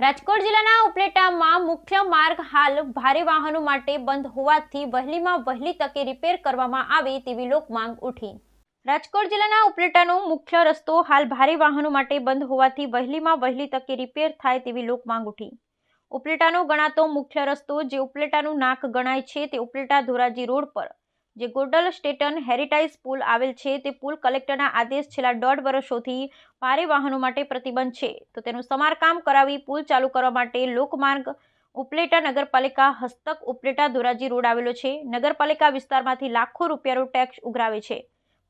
રાજકોટ જિલ્લાના ઉપલેટામાં મુખ્ય માર્ગ હાલ ભારે વાહનો માટે બંધ હોવાથી વહેલીમાં વહેલી તકે રિપેર કરવામાં આવે તેવી લોક માંગ ઉઠી. રાજકોટ જિલ્લાના ઉપલેટાનો મુખ્ય રસ્તો હાલ ભારે વાહનો માટે બંધ હોવાથી વહેલીમાં વહેલી તકે રિપેર થાય તેવી લોક માંગ ઉઠી. ઉપલેટાનો ગણાતો મુખ્ય રસ્તો જે ઉપલેટાનું નાક ગણાય છે તે ઉપલેટા ધોરાજી રોડ પર જે ગોડલ સ્ટેટન હેરિટાઇઝ પુલ આવેલ છે, તે પુલ કલેક્ટરના આદેશ છેલ્લા દોઢ વર્ષોથી ભારે વાહનો માટે પ્રતિબંધ છે. તો તેનું સમારકામ કરાવી પુલ ચાલુ કરવા માટે લોકમાર્ગ ઉપલેટા નગરપાલિકા હસ્તક ઉપલેટા ધોરાજી રોડ આવેલો છે. નગરપાલિકા વિસ્તારમાંથી લાખો રૂપિયાનો ટેક્સ ઉઘરાવે છે.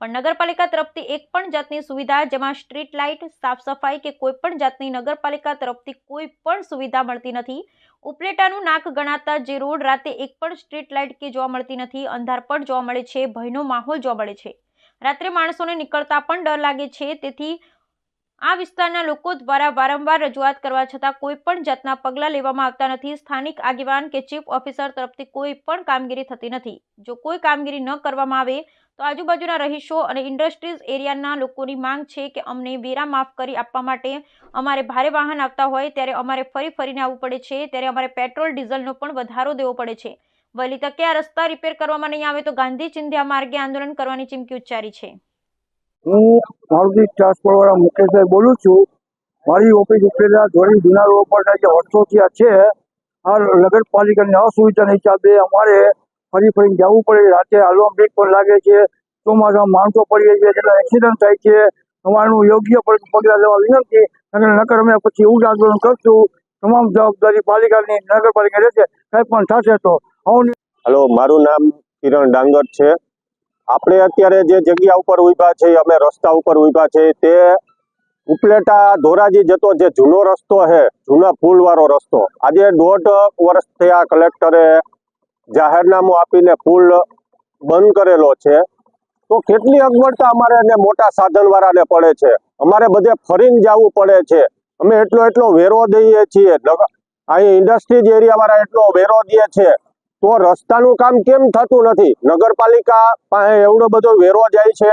પણ નગરપાલિકા તરફથી એક પણ જાતની સુવિધા, જેમાં સ્ટ્રીટ લાઇટ, સાફ સફાઈ કે કોઈ પણ જાતની નગરપાલિકા તરફથી કોઈ પણ સુવિધા મળતી નથી. ઉપલેટાનું નાક ગણાતા જે રોડ રાતે એક પણ સ્ટ્રીટ લાઇટ કે જોવા મળતી નથી અંધારપટ જોવા મળે છે, ભયનો માહોલ જોવા મળે છે. રાત્રે માણસોને નીકળતા પણ ડર લાગે છે, તેથી આ વિસ્તારના લોકો દ્વારા વારંવાર રજૂઆત કરવા છતાં કોઈ પણ જાતના પગલાં લેવામાં આવતા નથી. સ્થાનિક આગેવાન કે ચીફ ઓફિસર તરફથી કોઈ પણ કામગીરી થતી નથી. જો કોઈ કામગીરી ન કરવામાં આવે તો આજુબાજુના રહીશો અને ઇન્ડસ્ટ્રીઝ એરિયાના લોકોની માંગ છે કે અમને વેરા માફ કરી આપવા માટે અમારે ભારે વાહન આવતા હોય ત્યારે અમારે ફરી ફરીને આવવું પડે છે, ત્યારે અમારે પેટ્રોલ, ડીઝલનો પણ વધારો દેવો પડે છે. વહેલી તકે આ રસ્તા રિપેર કરવામાં નહીં આવે તો ગાંધી ચિંધ્યા માર્ગે આંદોલન કરવાની ચીમકી ઉચ્ચારી છે. હું મારુતિ ટ્રાન્સપોર્ટ વાળા મુકેશભાઈ બોલું છું. મારી ઓફિસ ઉપરેલા ધોરી જૂના રોડ પર જે વર્ષોથી છે. આ નગરપાલિકાની અસુવિધાના હિસાબે અમારે ફરી ફરીને જવું પડે. રાતે હાલવા બ્રેક પણ લાગે છે. ચોમાસામાં માણસો પડીએ છે, એટલે એક્સિડન્ટ થાય છે. અમારું યોગ્ય પગલાં લેવા વિનંતી. નકર અમે પછી એવું આંદોલન કરશું. તમામ જવાબદારી પાલિકાની નગરપાલિકા રહેશે. કંઈ પણ થશે તો હલો, મારું નામ કિરણ ડાંગર છે. આપણે અત્યારે જે જગ્યા ઉપર ઊભા છે, અમે રસ્તા ઉપર ઊભા છે, તે ઉપલેટા ધોરાજી જતો જે જૂનો રસ્તો છે, જૂના પુલ વાળો રસ્તો. આજે દોઢ વર્ષ થયા કલેક્ટરે જાહેરનામું આપીને પુલ બંધ કરેલો છે. તો કેટલી અગવડતા અમારે એને મોટા સાધનવાળાને પડે છે? અમારે બધે ફરીને જવું પડે છે. અમે એટલો એટલો વેરો દઈએ છીએ. અહીં ઇન્ડસ્ટ્રીઝ એરિયા વાળા એટલો વેરો દે છે. તો રસ્તાનું કામ કેમ થતું નથી? નગરપાલિકા પાસે એવડો બધો વેરો જાય છે.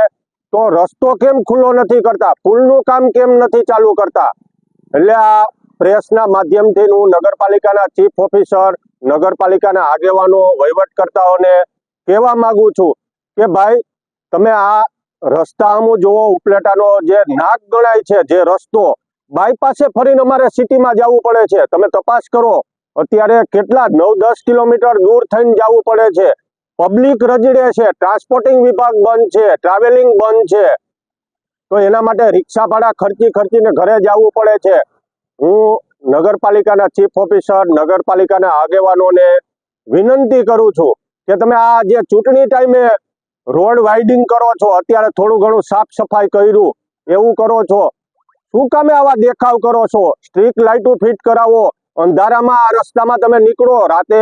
તો રસ્તો કેમ ખુલ્લો નથી કરતા? પુલનું કામ કેમ નથી ચાલુ કરતા? એટલે આ પ્રેસના માધ્યમથી હું નગરપાલિકાના ચીફ ઓફિસર, નગરપાલિકાના આગેવાનો, વહીવટકર્તાઓને કહેવા માંગુ છું કે ભાઈ, તમે આ રસ્તા અમુ જોવો ઉપલેટાનો જે નાક ગણાય છે, જે રસ્તો બાયપાસે ફરીને અમારે સિટીમાં જવું પડે છે. તમે તપાસ કરો, અત્યારે કેટલા નવ દસ કિલોમીટર દૂર થઈને જવું પડે છે. પબ્લિક રજડે છે, ટ્રાન્સપોર્ટિંગ વિભાગ બંધ છે, ટ્રાવેલિંગ બંધ છે. તો એના માટે રિક્ષા ભાડા ખર્ચી ખર્ચીને ઘરે જવું પડે છે. હું નગરપાલિકાના ચીફ ઓફિસર, નગરપાલિકાના આગેવાનોને વિનંતી કરું છું કે તમે આ જે ચૂંટણી ટાઈમે રોડ વાઇડિંગ કરો છો, અત્યારે થોડું ઘણું સાફ સફાઈ કર્યું, એવું કરો છો. શું કામે આવા દેખાવ કરો છો? સ્ટ્રીટ લાઇટો ફિટ કરાવો, અંધારામાં, આ રસ્તામાં તમે નીકળો, રાતે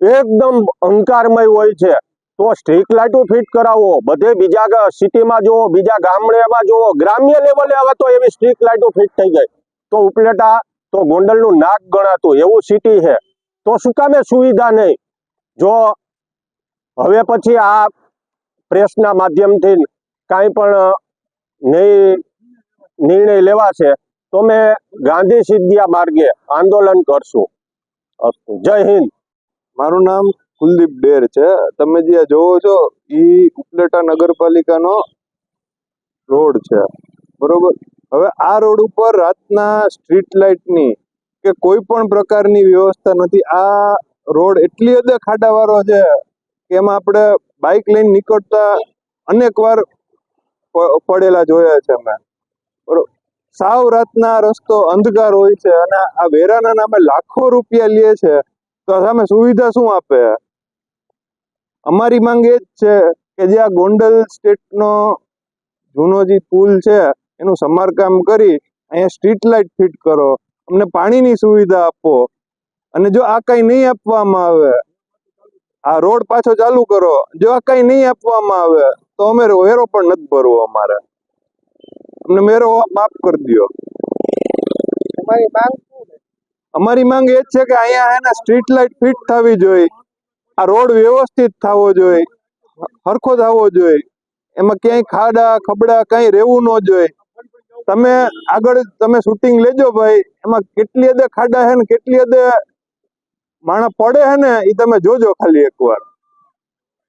એકદમ અંકારમય હોય છે. તો સ્ટ્રીટ લાઇટો ફિટ કરાવો, બધે બીજા સિટીમાં જુઓ, બીજા ગામડેમાં જુઓ, ગ્રામ્ય લેવલે હવે તો એવી સ્ટ્રીટ લાઇટો ફિટ થઈ ગઈ. તો ઉપલેટા, તો ગોંડલનું નાક ગણાતું, એવું સિટી છે. તો શું કામે સુવિધા નહીં? જો હવે પછી આ પ્રેસના માધ્યમથી કાંઈ પણ નહીં, નિર્ણય લેવાશે, તો અમે ગાંધી સિદ્ધિયા માર્ગે આંદોલન કરશું. જય હિન્દ. મારું નામ કુલદીપ ડેર છે. તમે જે જોવો છો એ ઉપલેટા નગરપાલિકાનો રોડ છે. બરોબર? હવે આ રોડ ઉપર રાતના સ્ટ્રીટ લાઇટની કે કોઈ પણ પ્રકારની વ્યવસ્થા નથી. આ રોડ એટલી હદે ખાડાવાળો છે કે એમાં આપણે બાઇક લઈને નીકળતા અનેક વાર પડેલા જોયા છે બરોબર સાવ રાતના રસ્તો અંધકાર હોય છે અને આ વેરાના નામે લાખો રૂપિયા લે છે. તો સામે સુવિધા શું આપે? અમારી માંગ એ જ છે કે જે આ ગોંડલ સ્ટેટનો જૂનો જે પુલ છે એનું સમારકામ કરી અહીંયા સ્ટ્રીટ લાઇટ ફિટ કરો અમને પાણીની સુવિધા આપો. અને જો આ કઈ નહીં આપવામાં આવે આ રોડ પાછો ચાલુ કરો જો આ કઈ નહીં આપવામાં આવે તો અમે વેરો પણ નથી ભરવો અમારે. અમને મેરો માફ કરી દો અમારી માંગ એ જ છે કે અહીંયા હે ને સ્ટ્રીટ લાઇટ ફિટ થવી જોઈએ આ રોડ વ્યવસ્થિત થવો જોઈએ હરખો થવો જોઈએ એમાં ક્યાંય ખાડા ખબડા કઈ રહેવું ન જોઈએ. તમે આગળ તમે શૂટિંગ લેજો ભાઈ. એમાં કેટલી હદે ખાડા છે ને કેટલી હદે માણસ પડે છે ને એ તમે જોજો ખાલી એકવાર.